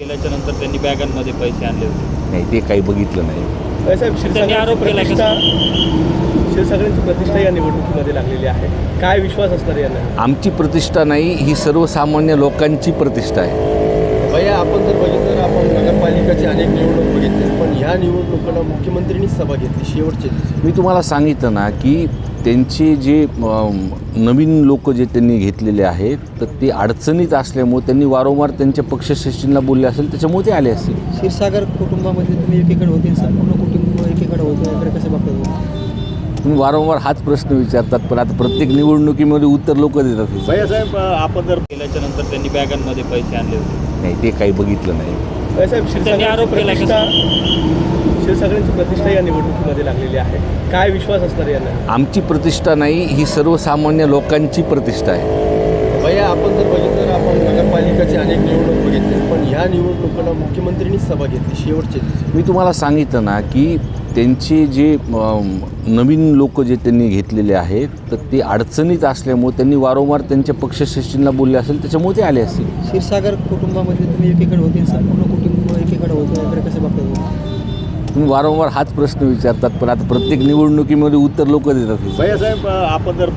केल्याच्यानंतर त्यांनी बॅगांमध्ये पैसे आणले होते. नाही ते काही बघितलं नाही. साहेब त्यांनी आरोप केला की- प्रतिष्ठा क्षीरसागरांची प्रतिष्ठा या निवडणुकीमध्ये लागलेली आहे. काय विश्वास असणार यांना? आमची प्रतिष्ठा नाही ही सर्वसामान्य लोकांची प्रतिष्ठा आहे. भैया आपण जर बघितलं तर आपण नगरपालिकाची अनेक निवडणूक बघितले पण ह्या निवडणुकीला मुख्यमंत्र्यांनीच सभा घेतली शेवटच्या दिवशी. मी तुम्हाला सांगितलं ना की त्यांचे जे नवीन लोक जे त्यांनी घेतलेले आहेत तर ते अडचणीत असल्यामुळे त्यांनी वारंवार त्यांच्या पक्षश्रेष्ठींना बोलले असेल त्याच्यामुळे ते आले असतील क्षीरसागर कुटुंबामध्ये तुम्ही एकीकडे होते संपूर्ण कुटुंब एकीकडे होतं याकडे कसं बघता तुम्ही? तुम्ही वारंवार हाच प्रश्न विचारतात पण आता प्रत्येक निवडणुकीमध्ये उत्तर लोक देतात. भैयासाहेब आपण जर केल्याच्यानंतर त्यांनी बॅगांमध्ये पैसे आणले होते. नाही ते काही बघितलं नाही. साहेब आरोप केला क्षीरसागरांची प्रतिष्ठा या निवडणुकीमध्ये लागलेली आहे. काय विश्वास असणार यांना? आमची प्रतिष्ठा नाही ही सर्वसामान्य लोकांची प्रतिष्ठा आहे. भैया आपण जर बघितलं तर आपण नगरपालिकाची अनेक निवडणूक बघितले पण ह्या निवडणुकीला मुख्यमंत्र्यांनीच सभा घेतली शेवटच्या दिवशी मी तुम्हाला सांगितलं ना की त्यांचे जे नवीन लोक जे त्यांनी घेतलेले आहेत तर ते अडचणीत असल्यामुळे त्यांनी वारंवार त्यांच्या पक्षश्रेष्ठींना बोलले असेल त्याच्यामुळे ते आले असतील. क्षीरसागर कुटुंबामध्ये तुम्ही एकीकडे होते संपूर्ण कुटुंब एकीकडे होतं याकडे कसं बघता तुम्ही? तुम्ही वारंवार हाच प्रश्न विचारतात पण आता प्रत्येक निवडणुकीमध्ये उत्तर लोक देतात. भैयासाहेब आपण जर